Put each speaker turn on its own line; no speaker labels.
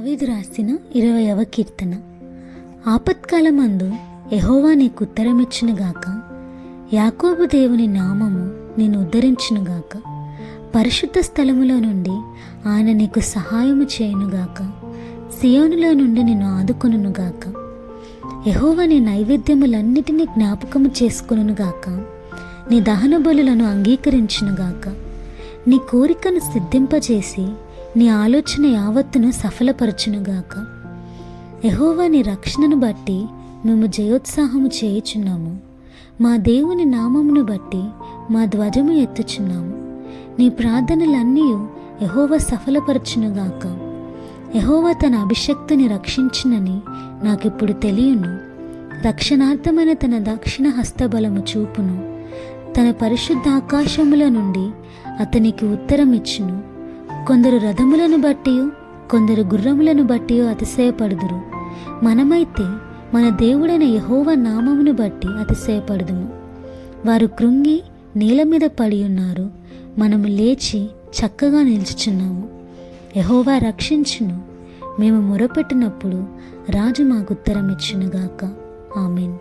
దావీదు రాసిన ఇరవయవ కీర్తన. ఆపత్కాలమందు ఎహోవా నీకు ఉత్తరమిచ్చినగాక యాకోబు దేవుని నామము నేను ఉద్ధరించునుగాక పరిశుద్ధ స్థలములో నుండి ఆయన నీకు సహాయము చేయునుగాక సియోనులో నుండి నేను ఆదుకొనుగాక ఎహోవా నీ నైవేద్యములన్నిటినీ జ్ఞాపకము చేసుకొనుగాక నీ దహన బలులను అంగీకరించునుగాక నీ కోరికను సిద్ధింపజేసి నీ ఆలోచన యావత్తును సఫలపరచునుగాక. ఎహోవా నీ రక్షణను బట్టి మేము జయోత్సాహము చేయుచున్నాము. మా దేవుని నామమును బట్టి మా ధ్వజము ఎత్తుచున్నాము. నీ ప్రార్థనలన్నీ యెహోవా సఫలపరచునుగాక. యెహోవా తన అభిషక్తుని రక్షించునని నాకిప్పుడు తెలియను. రక్షణార్థమైన తన దక్షిణ హస్తబలము చూపును. తన పరిశుద్ధ ఆకాశముల నుండి అతనికి ఉత్తరం ఇచ్చును కొందరు రథములను బట్టి కొందరు గుర్రములను బట్టి అతిశయపడుదురు. మనమైతే మన దేవుడైన యహోవ నామమును బట్టి అతిశయపడుదుము. వారు కృంగి నేల మీద పడి ఉన్నారు. మనము లేచి చక్కగా నిల్చుచున్నాము. యహోవా రక్షించును. మేము మొరపెట్టినప్పుడు రాజు మాకు ఉత్తరం ఇచ్చునుగాక ఆమెన్.